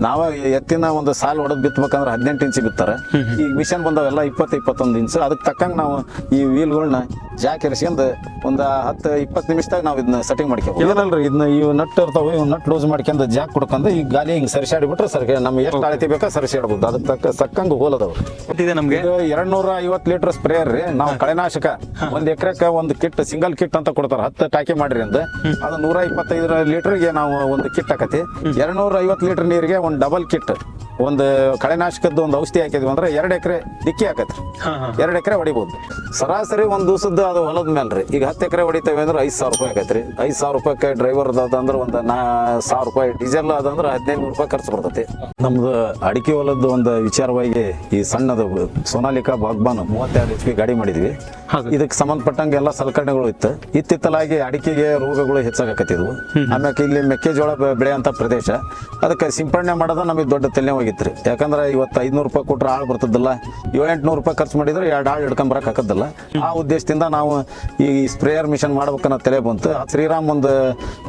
ನಾವ ಎತ್ತಿನ ಒಂದು ಸಾಲ್ ಹೊಡೆದ್ ಬಿತ್ತಬೇಕಂದ್ರೆ ಹದಿನೆಂಟು ಇಂಚ್ ಬಿತ್ತಾರೆ. ಈಗ ಮಿಷನ್ ಬಂದವೆಲ್ಲ ಇಪ್ಪತ್ತು ಇಪ್ಪತ್ತೊಂದು ಇಂಚ್ ಅದಕ್ಕೆ ತಕ್ಕಂಗೆ ನಾವು ಈ ವೀಲ್ಗಳನ್ನ ಜಾಕ್ ಇರಿಸ್ಕೊಂಡು ಒಂದು ಹತ್ತು ಇಪ್ಪತ್ತು ನಿಮಿಷದಾಗ ನಾವು ಇದನ್ನ ಸೆಟ್ಟಿಂಗ್ ಏನಲ್ರಿ ಇದನ್ನ ಈ ನಟ್ ಇರ್ತಾವೆ ಇವ್ ನಟ್ ಲೂಸ್ ಮಾಡ್ಕೊಂಡು ಜಾಕ್ ಕುಡ್ಕೊಂಡು ಈ ಗಾಲಿ ಹಿಂಗೆ ಸರಿಸಾಡಿ ಬಿಟ್ರೆ ಸರ್ ನಮ್ಗೆ ಎಷ್ಟು ಅಳತಿ ಬೇಕಾ ಸರಿಸಾಡ್ಬೋದು ಅದಕ್ಕೆ ತಕ್ಕ ತಕ್ಕಂಗೆ ಗೊತ್ತಿದೆ ನಮ್ಗೆ ಎರಡ್ನೂರ ಎರಡ್ ನೂರ ಐವತ್ ಲೀಟರ್ ಸ್ಪ್ರೇಯರ್ ರೀ. ನಾವು ಕಳೆನಾಶಕ ಒಂದ್ ಎಕರೆಕ ಒಂದು ಕಿಟ್ ಸಿಂಗಲ್ ಕಿಟ್ ಅಂತ ಕೊಡ್ತಾರ. ಹತ್ತು ಟಾಕಿ ಮಾಡ್ರಿ ಅಂತ. ಅದು ನೂರ ಇಪ್ಪತ್ತೈದು ಲೀಟರ್ಗೆ ನಾವು ಒಂದು ಕಿಟ್ ಹಾಕತಿ ಎರಡ್ ನೂರ ಐವತ್ ಲೀಟರ್ ನೀರಿಗೆ ಒಂದು ಡಬಲ್ ಕಿಟ್ ಒಂದು ಕಳೆನಾಶಕದ ಒಂದು ಔಷಧಿ ಹಾಕಿದ್ವಿ ಅಂದ್ರೆ ಎರಡು ಎಕರೆ ದಿಕ್ಕಿ ಹಾಕತ್ರಿ. ಎರಡು ಎಕರೆ ಹೊಡಿಬೋದು. ಸರಾಸರಿ ಒಂದು ದಿವಸದ್ದು ಅದು ಹೊಲದ ಮೇಲೆ ರೀ ಈಗ ಹತ್ತು ಎಕರೆ ಹೊಡಿತೇವೆ ಅಂದ್ರೆ ಐದು ಸಾವಿರ ರೂಪಾಯಿ ಆಕತ್ರಿ. ಐದು ಸಾವಿರ ರೂಪಾಯಿ ಡ್ರೈವರ್ ಅಂದ್ರೆ ಒಂದು ನಾ ಸಾವಿರ ರೂಪಾಯಿ ಡೀಸೆಲ್ ಅದಂದ್ರೆ ಹದಿನೈದು ನೂರು ರೂಪಾಯಿ ಖರ್ಚು ಬರ್ತೈತಿ. ನಮ್ದು ಅಡಿಕೆ ಹೊಲದ ಒಂದು ವಿಚಾರವಾಗಿ ಈ ಸಣ್ಣದು ಸೋನಾಲಿಕಾ ಬಾಗ್ಬಾನ್ ಮೂವತ್ತೆರಡು ಎಚ್ ಪಿ ಗಾಡಿ ಮಾಡಿದ್ವಿ. ಇದಕ್ಕೆ ಸಂಬಂಧಪಟ್ಟಂಗೆ ಎಲ್ಲ ಸಲಕರಣೆಗಳು ಇತ್ತು. ಇತ್ತಿತ್ತಲಾಗಿ ಅಡಿಕೆಗೆ ರೋಗಗಳು ಹೆಚ್ಚಾಗಕತ್ತಿದ್ವು. ಆಮ್ಯಾಕೆ ಇಲ್ಲಿ ಮೆಕ್ಕೆಜೋಳ ಬೆಳೆಯಂತ ಪ್ರದೇಶ. ಅದಕ್ಕೆ ಸಿಂಪಡಣೆ ಮಾಡೋದು ನಮಗೆ ದೊಡ್ಡ ತಲೆನೋವಾಗಿತ್ತು ಯಾಕಂದ್ರೆ ಇವತ್ತು ಐದ್ನೂರು ರೂಪಾಯಿ ಕೊಟ್ಟರೆ ಆಳು ಬರ್ತದಲ್ಲ? ಏಳೆಂಟುನೂರು ರೂಪಾಯಿ ಖರ್ಚು ಮಾಡಿದ್ರೆ ಎರಡು ಆಳು ಹಿಡ್ಕೊಂಬರಕ್ ಹಾಕೋದಿಲ್ಲ ಆ ಉದ್ದೇಶದಿಂದ ನಾವು ಈ ಸ್ಪ್ರೇಯರ್ ಮಿಷನ್ ಮಾಡ್ಬೇಕನ್ನೋ ತಲೆ ಬಂತು. ಶ್ರೀರಾಮ್ ಒಂದು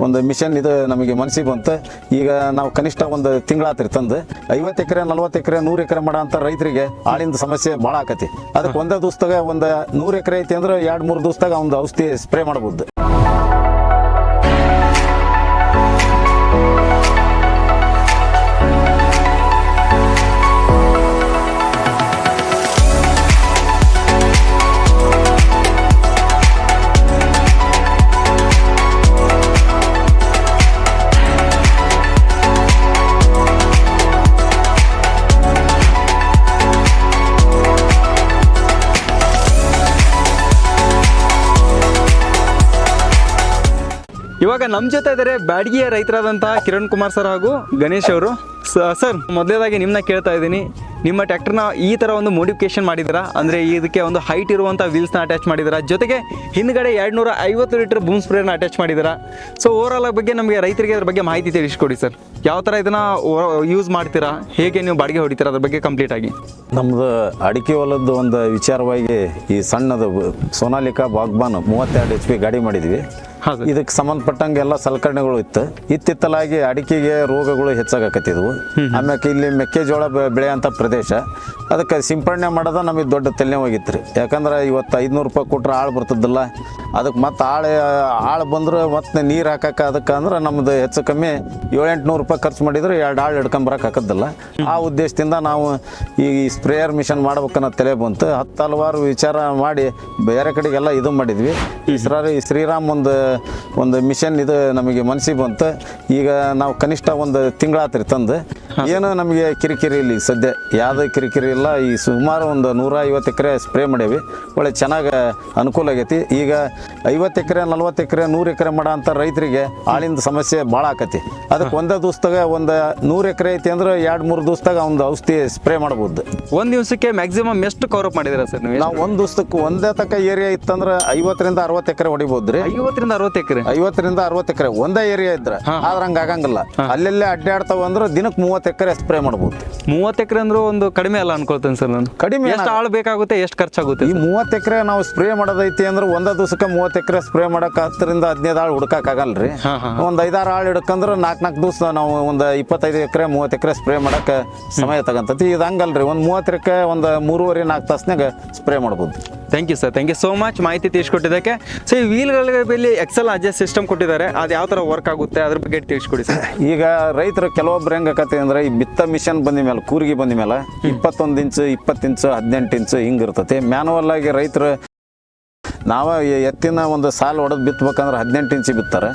ಒಂದು ಮಿಷನ್ ಇದು ನಮಗೆ ಮನಸ್ಸಿಗೆ ಬಂತು. ಈಗ ನಾವು ಕನಿಷ್ಠ ಒಂದು ತಿಂಗಳಾತ್ರಿ ತಂದು. ಐವತ್ತು ಎಕರೆ, ನಲ್ವತ್ತು ಎಕರೆ, ನೂರು ಎಕರೆ ಮಾಡೋ ಅಂತ ರೈತರಿಗೆ ಆಳಿಂದ ಸಮಸ್ಯೆ ಭಾಳ ಆಕತಿ. ಅದಕ್ಕೆ ಒಂದೇ ದಿವಸದಾಗ ಒಂದು ನೂರು ಎಕರೆ ಐತಿ ಅಂದ್ರೆ ಎರಡು ಮೂರು ದಿವಸದಾಗ ಒಂದು ಔಷಧಿ ಸ್ಪ್ರೇ ಮಾಡ್ಬೋದು. ಇವಾಗ ನಮ್ಮ ಜೊತೆ ಇದ್ದಾರೆ ಬ್ಯಾಡಗಿಯ ರೈತರಾದಂತಹ ಕಿರಣ್ ಕುಮಾರ್ ಸರ್ ಹಾಗೂ ಗಣೇಶ್ ಅವರು. ಸರ್ ಮೊದಲೇದಾಗಿ ನಿಮ್ಮನ್ನ ಕೇಳ್ತಾ ಇದ್ದೀನಿ. ನಿಮ್ಮ ಟ್ರ್ಯಾಕ್ಟರ್ನ ಈ ಥರ ಒಂದು ಮೋಡಿಫಿಕೇಶನ್ ಮಾಡಿದ್ದೀರಾ? ಅಂದರೆ ಇದಕ್ಕೆ ಒಂದು ಹೈಟ್ ಇರುವಂಥ ವೀಲ್ಸ್ನ ಅಟ್ಯಾಚ್ ಮಾಡಿದ್ದೀರಾ? ಜೊತೆಗೆ ಹಿಂದ್ಗಡೆ ಎರಡು ನೂರ ಐವತ್ತು ಲೀಟರ್ ಬೂಮ್ ಸ್ಪ್ರೇನ ಅಟ್ಯಾಚ್ ಮಾಡಿದ್ದೀರಾ ಸೊ ಓವರಾಲ್ ಬಗ್ಗೆ ನಮಗೆ ರೈತರಿಗೆ ಅದ್ರ ಬಗ್ಗೆ ಮಾಹಿತಿ ತಿಳಿಸ್ಕೊಡಿ ಸರ್. ಯಾವ ಥರ ಇದನ್ನು ಯೂಸ್ ಮಾಡ್ತೀರಾ? ಹೇಗೆ ನೀವು ಬಾಡಿಗೆ ಹೊಡಿತೀರಾ? ಅದ್ರ ಬಗ್ಗೆ ಕಂಪ್ಲೀಟ್ ಆಗಿ. ನಮ್ದು ಅಡಿಕೆ ಹೊಲದ್ದು ಒಂದು ವಿಚಾರವಾಗಿ ಈ ಸಣ್ಣದು ಸೋನಾಲಿಕಾ ಬಾಗ್ಬಾನ್ ಮೂವತ್ತೆರಡು ಎಚ್ ಪಿ ಗಾಡಿ ಮಾಡಿದ್ವಿ. ಇದಕ್ಕೆ ಸಂಬಂಧಪಟ್ಟಂಗೆ ಎಲ್ಲ ಸಲಕರಣೆಗಳು ಇತ್ತು. ಇತ್ತಿತ್ತಲಾಗಿ ಅಡಿಕೆಗೆ ರೋಗಗಳು ಹೆಚ್ಚಾಗಕತ್ತಿದ್ವು. ಆಮ್ಯಾಕೆ ಇಲ್ಲಿ ಮೆಕ್ಕೆಜೋಳ ಬೆ- ಬೆಳೆಯಂತ ಪ್ರದೇಶ. ಅದಕ್ಕೆ ಸಿಂಪಡಣೆ ಮಾಡೋದು ನಮಗೆ ದೊಡ್ಡ ತಲೆನೋವಾಗಿತ್ತು ರೀ ಯಾಕಂದ್ರೆ ಇವತ್ತು ಐದುನೂರು ರೂಪಾಯಿ ಕೊಟ್ಟರೆ ಆಳು ಬರ್ತದಲ್ಲ. ಅದಕ್ಕೆ ಮತ್ತೆ ಆಳು ಆಳು ಬಂದ್ರೆ ಮತ್ತೆ ನೀರು ಹಾಕಕ್ಕೆ ಅದಕ್ಕೆ ಅಂದ್ರೆ ನಮ್ದು ಹೆಚ್ಚು ಕಮ್ಮಿ ಏಳೆಂಟು ನೂರು ರೂಪಾಯಿ ಖರ್ಚು ಮಾಡಿದ್ರೆ ಎರಡು ಆಳು ಹಿಡ್ಕೊಂಬರಕ್ಕೆ ಹಾಕದ್ದಲ್ಲ ಆ ಉದ್ದೇಶದಿಂದ ನಾವು ಈ ಸ್ಪ್ರೇಯರ್ ಮಿಷನ್ ಮಾಡ್ಬೇಕನ್ನೋ ತಲೆ ಬಂತು. ಹತ್ತು ಹಲವಾರು ವಿಚಾರ ಮಾಡಿ ಬೇರೆ ಕಡೆಗೆಲ್ಲ ಇದು ಮಾಡಿದ್ವಿ. ಈ ಶ್ರೀ ಶ್ರೀರಾಮ್ ಒಂದು ಒಂದು ಮಿಷನ್ ಇದು ನಮಗೆ ಮನಸ್ಸಿಗೆ ಬಂತು. ಈಗ ನಾವು ಕನಿಷ್ಠ ಒಂದು ತಿಂಗಳಾತ್ರಿ ತಂದು. ಏನು ನಮಗೆ ಕಿರಿಕಿರಿ ಇಲ್ಲಿ ಸದ್ಯ ಯಾವುದೇ ಕಿರಿಕಿರಿ ಇಲ್ಲ. ಈ ಸುಮಾರು ಒಂದು ನೂರ ಐವತ್ತು ಎಕರೆ ಸ್ಪ್ರೇ ಮಾಡೇವಿ. ಒಳ್ಳೆ ಚೆನ್ನಾಗಿ ಅನುಕೂಲ ಆಗೈತಿ. ಈಗ ಐವತ್ತು ಎಕರೆ ನಲ್ವತ್ತು ಎಕರೆ ನೂರು ಎಕರೆ ಮಾಡೋ ಅಂಥ ರೈತರಿಗೆ ಆಳಿಂದ ಸಮಸ್ಯೆ ಭಾಳ ಆಕತಿ. ಅದಕ್ಕೆ ಒಂದೇ ದಿವಸದಾಗ ಒಂದು ನೂರು ಎಕರೆ ಐತಿ ಅಂದ್ರೆ ಎರಡು ಮೂರು ದಿವಸದಾಗ ಒಂದು ಔಷಧಿ ಸ್ಪ್ರೇ ಮಾಡ್ಬೋದು. ಒಂದು ದಿವಸಕ್ಕೆ ಮ್ಯಾಕ್ಸಿಮಮ್ ಎಷ್ಟು ಕವರ್ ಅಪ್ ಮಾಡಿದ್ದೀರಾ ಸರ್ ನೀವು? ನಾವು ಒಂದು ದಿವಸಕ್ಕೆ ಒಂದೇ ತಕ್ಕ ಏರಿಯಾ ಇತ್ತಂದ್ರೆ ಐವತ್ತರಿಂದ ಅರವತ್ತು ಎಕರೆ ಹೊಡಿಬೋದು ರೀ ಐವತ್ತರಿಂದ ಅರವತ್ತು ಎಕರೆ? ಐವತ್ತರಿಂದ ಅರವತ್ತು ಎಕರೆ ಒಂದೇ ಏರಿಯಾ ಇದ್ರೆ. ಆದ್ರೆ ಹಂಗ ಆಗಂಗಿಲ್ಲ. ಅಲ್ಲೆಲ್ಲೇ ಅಡ್ಡಾಡ್ತಾವ ಅಂದ್ರೆ ದಿನಕ್ಕೆ ಮೂವತ್ತು ಎಕರೆ ಸ್ಪ್ರೇ ಮಾಡ್ಬೋದು. ಮೂವತ್ತು ಎಕರೆ ಅಂದ್ರೆ ಒಂದು ಕಡಿಮೆ ಅಲ್ಲ ಅನ್ಕೊಳ್ತೇನೆ ಸರ್ ನಾನು. ಕಡಿಮೆ ಎಷ್ಟು ಆಳು ಬೇಕಾಗುತ್ತೆ ಎಷ್ಟು ಖರ್ಚಾಗುತ್ತೆ? ಈ ಮೂವತ್ತು ಎಕರೆ ನಾವು ಸ್ಪ್ರೇ ಮಾಡೋದೈತಿ ಅಂದ್ರೆ ಒಂದೇ ದಿವಸಕ್ಕೆ ಮೂವತ್ತು ಎಕರೆ ಸ್ಪ್ರೇ ಮಾಡಕ್ಕೆ ಹತ್ತರಿಂದ ಹದಿನೈದು ಆಳು ಹುಡ್ಕಕ್ ಆಗಲ್ರಿ. ಹಾ, ಹಾ. ಒಂದು ಐದಾರು ಆಳು ಹಿಡ್ಕಂದ್ರೆ ನಾಲ್ಕು ನಾಲ್ಕು ದಿವಸ ನಾವು ಒಂದು ಇಪ್ಪತ್ತೈದು ಎಕರೆ ಮೂವತ್ತು ಎಕರೆ ಸ್ಪ್ರೇ ಮಾಡಕ್ಕೆ ಸಮಯ ತಗಂತತಿ. ಇದು ಹಂಗಲ್ರಿ ಒಂದು ಮೂವತ್ತು ಎಕರೆ ಒಂದು ಮೂರುವರೆ ನಾಲ್ಕು ತಾಸ್ನಾಗ ಸ್ಪ್ರೇ ಮಾಡ್ಬೋದು. Thank you sir thank you so much ಮಾಹಿತಿ ತಿಳಿಸ್ಕೊಟ್ಟಿದ್ದಕ್ಕೆ. ಸೊ ಈ ವೀಲ್ಗಳಲ್ಲಿ ಎಕ್ಸೆಲ್ ಅಡ್ಜಸ್ಟ್ ಸಿಸ್ಟಮ್ ಕೊಟ್ಟಿದ್ದಾರೆ. ಅದು ಯಾವ ಥರ ವರ್ಕ್ ಆಗುತ್ತೆ ಅದ್ರ ಬಗ್ಗೆ ತಿಳಿಸ್ಕೊಡಿ ಸರ್ ಈಗ ರೈತರು ಕೆಲವೊಬ್ರು ಹೆಂಗಕತಿ ಅಂದ್ರೆ ಈ ಬಿತ್ತ ಮಿಷನ್ ಬಂದ ಮೇಲೆ ಕೂರಿಗೆ ಬಂದ ಮೇಲೆ ಇಪ್ಪತ್ತೊಂದು ಇಂಚು ಇಪ್ಪತ್ತು ಇಂಚು ಹದಿನೆಂಟು ಇಂಚು ಹಿಂಗೆ ಇರ್ತತಿ. ಮ್ಯಾನುವಲ್ ಆಗಿ ರೈತರು ನಾವ ಎತ್ತಿನ ಒಂದು ಸಾಲ್ ಹೊಡೆದ್ ಬಿತ್ತಬೇಕಂದ್ರೆ ಹದಿನೆಂಟು ಇಂಚು ಬಿತ್ತಾರೆ.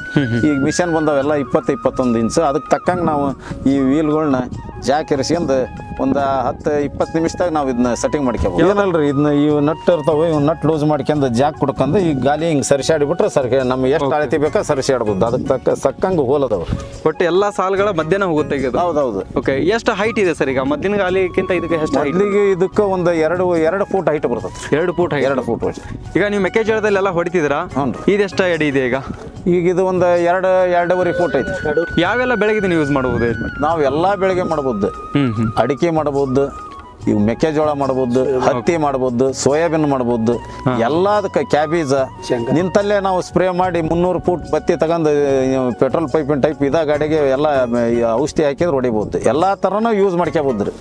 ಈಗ ಮಿಷನ್ ಬಂದವೆಲ್ಲ ಇಪ್ಪತ್ತು ಇಪ್ಪತ್ತೊಂದು ಇಂಚು. ಅದಕ್ಕೆ ತಕ್ಕಂಗೆ ನಾವು ಈ ವೀಲ್ಗಳ್ನ ಜಾಕ್ ಇರಿಸ್ಕೊಂಡು ಒಂದು ಹತ್ತು ಇಪ್ಪತ್ತು ನಿಮಿಷದಾಗ ನಾವು ಇದನ್ನ ಸೆಟ್ಟಿಂಗ್ ಮಾಡ್ಕೋಬೋದು ಏನಲ್ರಿ ಇದನ್ನ ಇವು ನಟ್ ಇರ್ತಾವೆ ಇವ್ ನಟ್ ಲೂಸ್ ಮಾಡ್ಕೊಂಡು ಜಾಕ್ ಕುಡ್ಕೊಂಡು ಈ ಗಾಲಿ ಹಿಂಗೆ ಸರಿಸಿ ಆಡಿಬಿಟ್ರೆ ಸರ್ ನಮ್ಗೆ ಎಷ್ಟು ಅಳತಿ ಬೇಕಾ ಸರಿಸಾಡ್ಬೋದು. ಅದಕ್ಕೆ ತಕ್ಕ ಸಕ್ಕಂಗೆ ಹೋಲದವು ಬಟ್ ಎಲ್ಲ ಸಾಲುಗಳ ಮಧ್ಯಾಹ್ನ ಹೋಗುತ್ತೆ ಈಗ ಹೌದೌದು. ಓಕೆ ಎಷ್ಟು ಹೈಟ್ ಇದೆ ಸರ್ ಈಗ? ಮದ್ದಿನ ಗಾಲಿಗಿಂತ ಇದಕ್ಕೆ ಎಷ್ಟು ಹೈಟ್ ಮೊದಲಿಗೆ ಇದಕ್ಕೆ ಒಂದು ಎರಡು ಎರಡು ಫೂಟ್ ಹೈಟ್ ಬರ್ತದೆ. ಎರಡು ಫೂಟ್ ಎರಡು ಫೂಟ್ ಈಗ ನೀವು ಮೆಕ್ಕೆಜೋಳದಲ್ಲೆಲ್ಲ ಹೊಡಿತಿದ್ದೀರಾ? ಹ್ಞೂ ಇದೆಷ್ಟು ಅಡಿ ಇದೆ ಈಗ? ಈಗ ಇದು ಒಂದು ಎರಡು ಎರಡೂವರೆ ಫೂಟ್ ಐತಿ. ಯಾವೆಲ್ಲ ಬೆಳೆಗೆ ಯೂಸ್ ಮಾಡಬಹುದು ನಾವು ಎಲ್ಲ ಬೆಳೆಗೆ ಮಾಡ್ಬೋದು. ಹ್ಮ್ ಹ್ಮ್. ಅಡಿಕೆ ಮಾಡ್ಬೋದು. ಇವು ಮೆಕ್ಕೆಜೋಳ ಮಾಡ್ಬೋದು ಹತ್ತಿ ಮಾಡ್ಬೋದು ಸೋಯಾಬೀನ್ ಮಾಡ್ಬೋದು ಎಲ್ಲದಕ್ಕೆ ಕ್ಯಾಬೇಜ. ನಿಂತಲ್ಲೇ ನಾವು ಸ್ಪ್ರೇ ಮಾಡಿ ಮುನ್ನೂರು ಫೂಟ್ ಬತ್ತಿ ತಗೊಂಡು ಪೆಟ್ರೋಲ್ ಪೈಪಿನ ಟೈಪ್ ಇದ ಗಾಡಿಗೆ ಎಲ್ಲ ಔಷಧಿ ಹಾಕಿದ್ರೆ ಹೊಡಿಬೋದು. ಎಲ್ಲಾ ತರನು ಯೂಸ್ ಮಾಡ್ಕೋಬಹುದು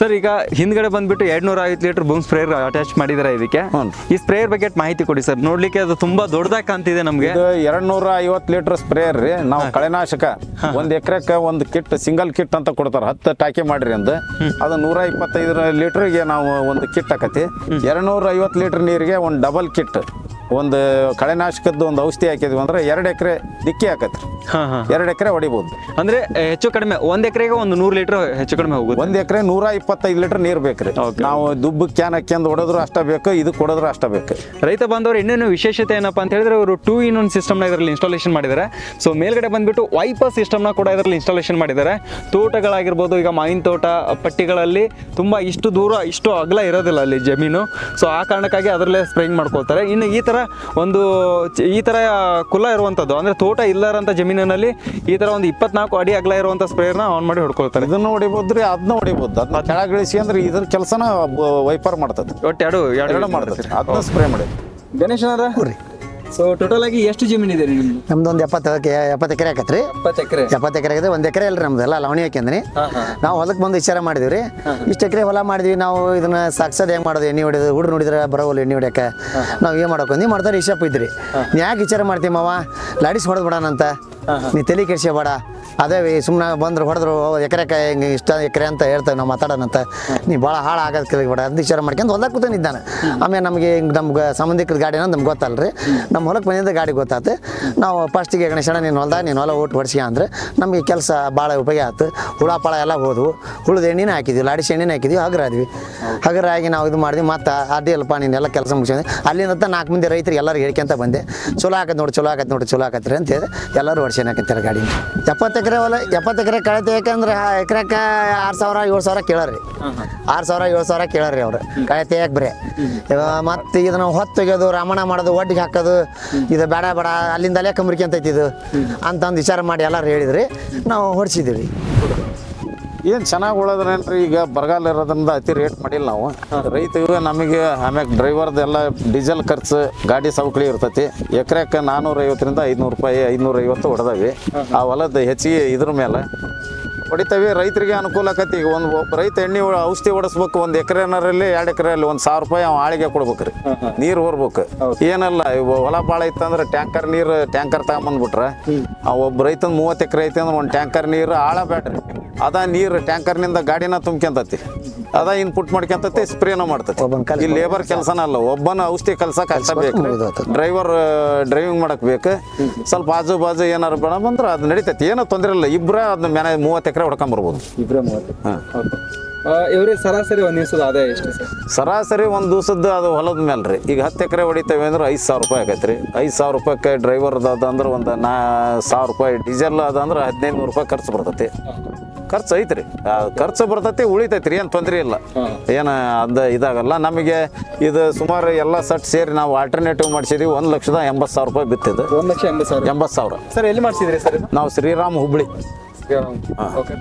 ಸರ್ ಈಗ ಹಿಂದ್ಗಡೆ ಬಂದ್ಬಿಟ್ಟು ಎರಡ್ ನೂರ ಐವತ್ತು ಲೀಟರ್ ಬೂಮ್ ಸ್ಪ್ರೇಯರ್ ಅಟ್ಯಾಚ್ ಮಾಡಿದಾರೆ ಇದಕ್ಕೆ? ಈ ಸ್ಪ್ರೇಯರ್ ಬಗ್ಗೆ ಮಾಹಿತಿ ಕೊಡಿ ಸರ್. ನೋಡ್ಲಿಕ್ಕೆ ಅದು ತುಂಬಾ ದೊಡ್ಡದಾಗಿ ಕಾಣ್ತಿದೆ ನಮ್ಗೆ. ಎರಡ್ನೂರ ಎರಡ್ ನೂರ ಐವತ್ತು ಲೀಟರ್ ಸ್ಪ್ರೇಯರ್ ರೀ. ನಾವು ಕಳೆನಾಶಕ ಒಂದ್ ಎಕರೆಕ ಒಂದು ಕಿಟ್ ಸಿಂಗಲ್ ಕಿಟ್ ಅಂತ ಕೊಡ್ತಾರ. ಹತ್ತು ಟಾಕಿ ಮಾಡ್ರಿ ಅಂದ. ಅದು ನೂರ ಇಪ್ಪತ್ತೈದು ಲೀಟರ್ಗೆ ನಾವು ಒಂದು ಕಿಟ್ ಹಾಕತಿ ಎರಡ್ ನೂರ ಐವತ್ತು ಲೀಟರ್ ನೀರಿಗೆ ಒಂದು ಡಬಲ್ ಕಿಟ್ ಒಂದು ಕಳೆನಾಶಕದ್ದು ಒಂದು ಔಷಧಿ ಹಾಕಿದ್ವಿ ಅಂದ್ರೆ ಎರಡು ಎಕರೆ ದಿಕ್ಕಿ ಹಾಕತ್ರಿ. ಹಾಂ ಹಾಂ ಎರಡು ಎಕರೆ ಹೊಡಿಬೋದು. ಅಂದ್ರೆ ಹೆಚ್ಚು ಕಡಿಮೆ ಒಂದ್ ಎಕರೆಗೆ ಒಂದು ನೂರು ಲೀಟರ್ ಹೆಚ್ಚು ಕಡಿಮೆ ಹೋಗುತ್ತೆ? ಒಂದ್ ಎಕರೆ ನೂರ ಇಪ್ಪತ್ತೈದು ಲೀಟರ್ ನೀರು ಬೇಕ್ರಿ. Okay. ನಾವು ದುಬ್ಬ ಕ್ಯಾನ್ ಹಾಕ್ಯಂದು ಹೊಡೆದ್ರು ಅಷ್ಟ ಬೇಕು ಇದು ಕೊಡೋದ್ರು ಅಷ್ಟ ಬೇಕು. ರೈತ ಬಾಂಧವರು ಇನ್ನೇನು ವಿಶೇಷತೆ ಏನಪ್ಪಾ ಅಂತ ಹೇಳಿದ್ರೆ ಅವರು ಟೂ ಇನ್ ಒನ್ ಸಿಸ್ಟಮ್ನ ಇದರಲ್ಲಿ ಇನ್ಸ್ಟಾಲೇಷನ್ ಮಾಡಿದ್ದಾರೆ. ಸೊ ಮೇಲ್ಗಡೆ ಬಂದ್ಬಿಟ್ಟು ವೈಪರ್ ಸಿಸ್ಟಮ್ನ ಕೂಡ ಇದರಲ್ಲಿ ಇನ್ಸ್ಟಾಲೇಷನ್ ಮಾಡಿದ್ದಾರೆ. ತೋಟಗಳಾಗಿರ್ಬೋದು ಈಗ ಮಾವಿನ ತೋಟ ಪಟ್ಟಿಗಳಲ್ಲಿ ತುಂಬ ಇಷ್ಟು ದೂರ ಇಷ್ಟು ಅಗಲ ಇರೋದಿಲ್ಲ ಅಲ್ಲಿ ಜಮೀನು. ಸೊ ಆ ಕಾರಣಕ್ಕಾಗಿ ಅದರಲ್ಲೇ ಸ್ಪ್ರೇಯಿಂಗ್ ಮಾಡ್ಕೊಳ್ತಾರೆ. ಇನ್ನು ಈ ಥರ ಒಂದು ಚ- ಈ ಥರ ಕುಲ ಇರುವಂಥದ್ದು. ಅಂದರೆ ತೋಟ ಇಲ್ಲರಂಥ ಜಮೀನಿನಲ್ಲಿ ಈ ಥರ ಒಂದು ಇಪ್ಪತ್ನಾಲ್ಕು ಅಡಿ ಅಗಲ ಇರುವಂಥ ಸ್ಪ್ರೇಯರ್ನ ಆನ್ ಮಾಡಿ ಹೊಡ್ಕೊಳ್ತಾರೆ. ಇದನ್ನು ಹೊಡಿಬೋದು. ರೀ ಅದನ್ನ ಹೊಡಿಬೋದು ಅದನ್ನ ಕೆಳಗಿಳಿಸಿ ಅಂದ್ರೆ ಇದ್ರ ಕೆಲಸನ ವೈಪರ್ ಮಾಡ್ತದೆ. ಒಟ್ಟು ಎರಡು ಎರಡು ಮಾಡ್ತದೆ. ಅದನ್ನ ಸ್ಪ್ರೇ ಮಾಡಿ. ಗಣೇಶ್ ರೀ. ಸೊ ಟೋಟಲ್ ಆಗಿ ಎಷ್ಟು ಜಮೀನ್ ಇದೆ ನಿಮ್ದು? ನಮ್ದು ಒಂದು ಎಪ್ಪತ್ತು ಎಪ್ಪತ್ತು ಎಕರೆ ಆಕತ್ರಿ. ಇಪ್ಪತ್ತು ಎಕರೆ. ಎಪ್ಪತ್ತು ಎಕರೆ ಆಗಿದೆ. ಒಂದು ಎಕರೆ ಅಲ್ರಿ ನಮ್ದು ಎಲ್ಲ ಲವಣಿ ಹಾಕ್ಯಂದ್ರಿ. ನಾವು ಹೊಲಕ್ಕೆ ಬಂದು ವಿಚಾರ ಮಾಡಿದ್ವಿ ರೀ ಇಷ್ಟು ಎಕರೆ ಹೊಲ ಮಾಡಿದ್ವಿ ನಾವು ಇದನ್ನ ಸಾಕ್ಸೋದು ಹೆಂಗೆ ಮಾಡೋದು ಎಣ್ಣೆ ಹೊಡೆದು ಹುಡುಗ ನೋಡಿದ್ರೆ ಬರೋವಲ್ಲ ಎಣ್ಣೆ ಹೊಡ್ಯಾಕ. ನಾವು ಏನ್ ಮಾಡೋಕೆ ನೀವು ಮಾಡ್ತಾರೆ ಇಶಪ್ ಇದ್ರಿ. ನೀ ಯಾಕೆ ವಿಚಾರ ಮಾಡ್ತೀವಿ ಮಾವ? ಲಾಡಿಸ್ ಹೊಡೆದ್ಬಿಡೋಣ ಅಂತ ನೀ ತಲೆ ಕೆಡ್ಸ್ಕೊಬೇಡ ಅದೇ ಸುಮ್ಮನೆ ಬಂದ್ರು, ಹೊಡೆದ್ರು ಎಕರೆಕ ಹಿಂಗೆ ಇಷ್ಟ ಎಕರೆ ಅಂತ ಹೇಳ್ತೇವೆ, ನಾವು ಮಾತಾಡೋಣಂತ ನೀ ಭಾಳ ಹಾಳು ಆಗೋದು ಕೇಳಿಬೇಡ ಅಂತ ವಿಚಾರ ಮಾಡ್ಕೊಂಡು ಹೊಲಕ್ಕೆ ಕೂತನಿದ್ದಾನೆ ಆಮೇಲೆ ನಮಗೆ ಹಿಂಗೆ ನಮ್ಗೆ ಸಂಬಂಧಿಕರ ಗಾಡಿ ಅನ್ನೋದು ನಮ್ಗೆ ಗೊತ್ತಲ್ಲ ರೀ ನಮ್ಮ ಹೊಲಕ್ಕೆ ಬಂದಿದ್ದ ಗಾಡಿ ಗೊತ್ತಾತು. ನಾವು ಫಸ್ಟಿಗೆ ಗಣೇಶಣ್ಣ ನೀನು ಹೊಲ್ದಾಗ ನೀನು ಹೊಲ ಓಟ್ ಹೊಡ್ಸಿ ಅಂದ್ರೆ. ನಮಗೆ ಕೆಲಸ ಭಾಳ ಉಪಯೋಗ ಆಯ್ತು ಹುಳ, ಪಳ ಎಲ್ಲ ಹೋದವು. ಹುಳದ ಎಣ್ಣೆನ ಹಾಕಿದ್ವಿ ಲಾಡಿಸಿ ಎಣ್ಣೆನ ಹಾಕಿದ್ವಿ ಹಗರ ಆದ್ವಿ ಹಗರ ಆಗಿ ನಾವು ಇದು ಮಾಡಿದ್ವಿ. ಮತ್ತು ಅದೇ ನೀನು ಎಲ್ಲ ಕೆಲಸ ಮುಗಿಸಿದ್ವಿ ಅಲ್ಲಿಂದ ನಾಲ್ಕು ಮಂದಿ ರೈತರು ಎಲ್ಲರೂ ಹೇಳ್ಕೊಂತ ಬಂದೆ. ಚಲೋ ಆಕತ್ ನೋಡಿ ಚಲೋ ಆಕತ್ ನೋಡಿ ಚಲೋ ಆಕತ್ರಿ ಅಂತ ಹೇಳಿ ಎಲ್ಲರೂ ಹೊಡ್ಸ್ಯಾನಕತ್ತಾರೆ ಗಾಡಿ? ಎಪ್ಪತ್ತು ಎಕರೆ ಹೊಲ ಎಪ್ಪತ್ತು ಎಕರೆ ಕಳತೆ ಯಾಕಂದ್ರೆ ಎಕರೆಕ್ಕೆ ಆರು ಸಾವಿರ ಏಳು ಸಾವಿರ ಕೇಳೋರಿ ಆರು ಸಾವಿರ ಏಳು ಸಾವಿರ ಕೇಳೋರಿ ಅವ್ರು. ಕಳತೆ ಯಾಕೆ ಬರೀ? ಮತ್ತು ಇದನ್ನ ಹೊತ್ತು ತೆಗೆಯೋದು ರಾಮಣ ಮಾಡೋದು ಒಡ್ಡಿಗೆ ಹಾಕೋದು ಇದು ಬೇಡ ಬೇಡ ಅಲ್ಲಿಂದಲೇ ಅಲ್ಲೇ ಕಂಬ್ರಿಕೆಂತೈತಿ ಇದು. ಅಂತಂದು ವಿಚಾರ ಮಾಡಿ ಎಲ್ಲರೂ ಹೇಳಿದ್ರಿ. ನಾವು ಹೊಡ್ಸಿದ್ದೀವಿ. ಏನು ಚೆನ್ನಾಗಿ ಉಳೋದ್ರೇನ್ರಿ? ಈಗ ಬರಗಾಲ ಇರೋದ್ರಿಂದ ಅತಿ ರೇಟ್ ಮಾಡಿಲ್ಲ ನಾವು. ರೈತ ನಮಗೆ ಆಮ್ಯಾಗ ಡ್ರೈವರ್ದು ಎಲ್ಲ ಡೀಸೆಲ್ ಖರ್ಚು, ಗಾಡಿ ಸವಕಳಿ ಇರ್ತೈತಿ. ಎಕರೆಕ್ಕೆ ನಾನೂರ ಐವತ್ತರಿಂದ ಐದ್ನೂರು ರೂಪಾಯಿ ಐದುನೂರ ಐವತ್ತು ಹೊಡೆದವಿ. ಆ ಹೊಲದ ಹೆಚ್ಚಿಗೆ ಇದ್ರ ಮೇಲೆ ಹೊಡಿತೇವೆ ರೈತರಿಗೆ ಅನುಕೂಲ ಆಕತಿ. ಈಗ ಒಂದು ರೈತ ಎಣ್ಣೆ ಔಷಧಿ ಹೊಡಿಸ್ಬೇಕು ಒಂದು ಎಕರೆನರಲ್ಲಿ ಎರಡು ಎಕರೆಯಲ್ಲಿ ಒಂದು ಸಾವಿರ ರೂಪಾಯಿ ಅವ್ನು ಆಳಿಗೆ ಕೊಡ್ಬೇಕ್ರಿ. ನೀರು ಹೊರ್ಬೇಕು. ಏನಲ್ಲ ಹೊಲ ಭಾಳ ಇತ್ತಂದ್ರೆ ಟ್ಯಾಂಕರ್ ನೀರು ಟ್ಯಾಂಕರ್ ತಗೊಂಬಂದ್ಬಿಟ್ರೆ ಆ ಒಬ್ಬ ರೈತನ ಮೂವತ್ತು ಎಕರೆ ಐತಿ ಅಂದ್ರೆ ಒಂದು ಟ್ಯಾಂಕರ್ ನೀರು ಆಳ ಬ್ಯಾಡ್ರಿ ಅದ ನೀರು ಟ್ಯಾಂಕರ್ನಿಂದ ಗಾಡಿನ ತುಂಬ್ಕೊಂತತಿ ಅದ ಇನ್ಪುಟ್ ಮಾಡ್ಕೊಂತತಿ ಸ್ಪ್ರೇನೂ ಮಾಡ್ತತಿ. ಈ ಲೇಬರ್ ಕೆಲಸನ ಅಲ್ಲ ಒಬ್ಬನ ಔಷಧಿ ಕಲ್ಸಕ್ ಕಷ್ಟ ಬೇಕು. ಡ್ರೈವರ್ ಡ್ರೈವಿಂಗ್ ಮಾಡಕ್ ಬೇಕು. ಸ್ವಲ್ಪ ಆಜು ಬಾಜು ಏನಾರು ಬೇಡ ಬಂದ್ರೆ ಅದು ನಡೀತೈತಿ. ಏನೋ ತೊಂದರೆ ಇಲ್ಲ. ಇಬ್ರ ಅದನ್ನ ಮ್ಯಾನೆ ಮೂವತ್ತು ಎಕರೆ ಹೊಡ್ಕೊಂಬರ್ಬೋದು. ಇಬ್ಬರೇ ಮೂವತ್ತು ಹಾಂ. ಇವರೇ ಸರಾಸರಿ ಒಂದು ದಿವಸದ ಆದಾಯ ಎಷ್ಟು ಸರ್? ಸರಾಸರಿ ಒಂದು ದಿವಸದ್ದು ಅದು ಹೊಲದ ಮೇಲೆ ರೀ ಈಗ ಹತ್ತು ಎಕರೆ ಹೊಡಿತೇವೆ ಅಂದ್ರೆ ಐದು ಸಾವಿರ ರೂಪಾಯಿ ಆಗೈತೆ ರೀ ಐದು ಸಾವಿರ ರೂಪಾಯಿಗೆ ಡ್ರೈವರ್ದು ಅದ ಅಂದ್ರೆ ಒಂದು ನಾ ಸಾವಿರ ರೂಪಾಯಿ ಡೀಸೆಲ್ ಅದಂದ್ರೆ ಹದಿನೈದು ನೂರು ರೂಪಾಯಿ ಖರ್ಚು ಬರ್ತೈತಿ. ಖರ್ಚು ಐತ್ರಿ. ಖರ್ಚು ಬರ್ತೈತಿ ಉಳಿತೈತಿ ರೀ ಏನು ತೊಂದರೆ ಇಲ್ಲ. ಏನು ಅದು ಇದಾಗಲ್ಲ. ನಮಗೆ ಇದು ಸುಮಾರು ಎಲ್ಲ ಸಟ್ ಸೇರಿ ನಾವು ಆಲ್ಟರ್ನೇಟಿವ್ ಮಾಡಿಸಿದ್ವಿ. ಒಂದು ಲಕ್ಷದ ಎಂಬತ್ತು ಸಾವಿರ ರೂಪಾಯಿ ಬಿತ್ತಿದ್ದು. ಒಂದು ಲಕ್ಷ ಎಂಬತ್ತು ಸಾವಿರ. ಎಂಬತ್ತು ಸಾವಿರ. ಸರ್ ಎಲ್ಲಿ ಮಾಡಿಸಿದ್ರಿ ಸರ್ ನಾವು ಶ್ರೀರಾಮ್ ಹುಬ್ಳಿ. ಓಕೆ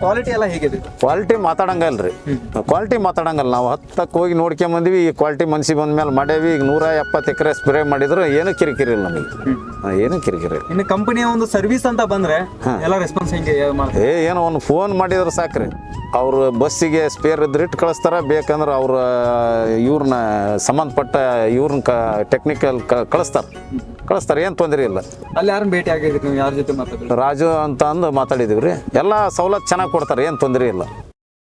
ಕ್ವಾಲಿಟಿ ಎಲ್ಲ ಹೇಗಿದೆ? ಕ್ವಾಲಿಟಿ ಮಾತಾಡಂಗಲ್ಲ ರೀ ಕ್ವಾಲಿಟಿ ಮಾತಾಡಂಗಲ್ಲ. ನಾವು ಹತ್ತಕ್ಕೆ ಹೋಗಿ ನೋಡ್ಕೊಂಬಂದ್ವಿ ಈ ಕ್ವಾಲಿಟಿ ಮನ್ಸಿ ಬಂದ ಮೇಲೆ ಮಾಡೇವಿ. ಈಗ ನೂರ ಎಪ್ಪತ್ತು ಎಕರೆ ಸ್ಪ್ರೇ ಮಾಡಿದ್ರು ಏನು ಕಿರಿಕಿರಿ ಇಲ್ಲ ನಮಗೆ. ಏನು ಕಿರಿಕಿರಿ ಇಲ್ಲ. ಇನ್ನು ಕಂಪನಿಯ ಒಂದು ಸರ್ವಿಸ್ ಅಂತ ಬಂದ್ರೆ ಎಲ್ಲ ರೆಸ್ಪಾನ್ಸ್ ಹೆಂಗೆ ಏ ಏನೋ ಒಂದು ಫೋನ್ ಮಾಡಿದ್ರೆ ಸಾಕ್ರಿ. ಅವ್ರ ಬಸ್ಸಿಗೆ ಸ್ಪೇರ್ ಇದ್ರೆ ಇಟ್ಟು ಕಳಿಸ್ತಾರ ಬೇಕಂದ್ರೆ ಅವ್ರ ಇವ್ರನ್ನ ಸಂಬಂಧಪಟ್ಟ ಇವ್ರನ್ನ ಕ ಟೆಕ್ನಿಕಲ್ ಕಳಿಸ್ತಾರೆ. ಕಳಿಸ್ತಾರೆ ಏನು ತೊಂದರೆ ಇಲ್ಲ. ಅಲ್ಲಿ ಯಾರನ್ನ ಭೇಟಿ ಆಗಿದ್ರಿ ನೀವು ಯಾರ ಜೊತೆ ಮಾತಾಡಿದ್ರಿ? ರಾಜು ಅಂತ ಅಂದು ಮಾತಾಡಿದೀವಿ ರೀ. ಎಲ್ಲ ಸವಲತ್ತು ಚೆನ್ನಾಗಿ ಕೊಡ್ತಾರೆ ಏನು ತೊಂದರೆ ಇಲ್ಲ.